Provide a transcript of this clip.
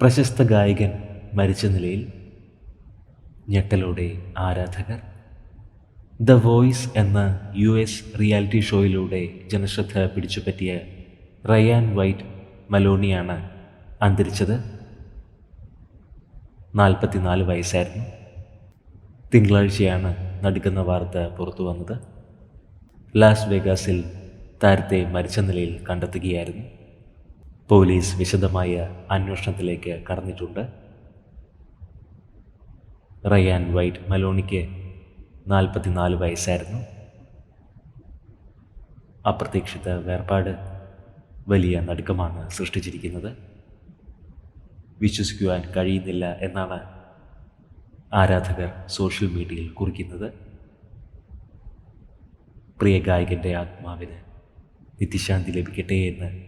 പ്രശസ്ത ഗായകൻ മരിച്ച നിലയിൽ ഞെട്ടലോടെ ആരാധകർ ദ വോയിസ് എന്ന യു എസ് റിയാലിറ്റി ഷോയിലൂടെ ജനശ്രദ്ധ പിടിച്ചുപറ്റിയ റയാൻ വൈറ്റ് മലോണിയാണ് അന്തരിച്ചത്. നാൽപ്പത്തിനാല് വയസ്സായിരുന്നു. തിങ്കളാഴ്ചയാണ് നടുക്കുന്ന വാർത്ത പുറത്തു വന്നത്. ലാസ് വേഗാസിൽ താരത്തെ മരിച്ച നിലയിൽ കണ്ടെത്തുകയായിരുന്നു. പോലീസ് വിശദമായ അന്വേഷണത്തിലേക്ക് കടന്നിട്ടുണ്ട്. റയാൻ വൈറ്റ് മലോണിക്ക് നാൽപ്പത്തിനാല് വയസ്സായിരുന്നു. അപ്രതീക്ഷിത വേർപാട് വലിയ നടുക്കമാണ് സൃഷ്ടിച്ചിരിക്കുന്നത്. വിശ്വസിക്കുവാൻ കഴിയുന്നില്ല എന്നാണ് ആരാധകർ സോഷ്യൽ മീഡിയയിൽ കുറിക്കുന്നത്. പ്രിയ ഗായകന്റെ ആത്മാവിന് നിത്യശാന്തി ലഭിക്കട്ടെ എന്ന്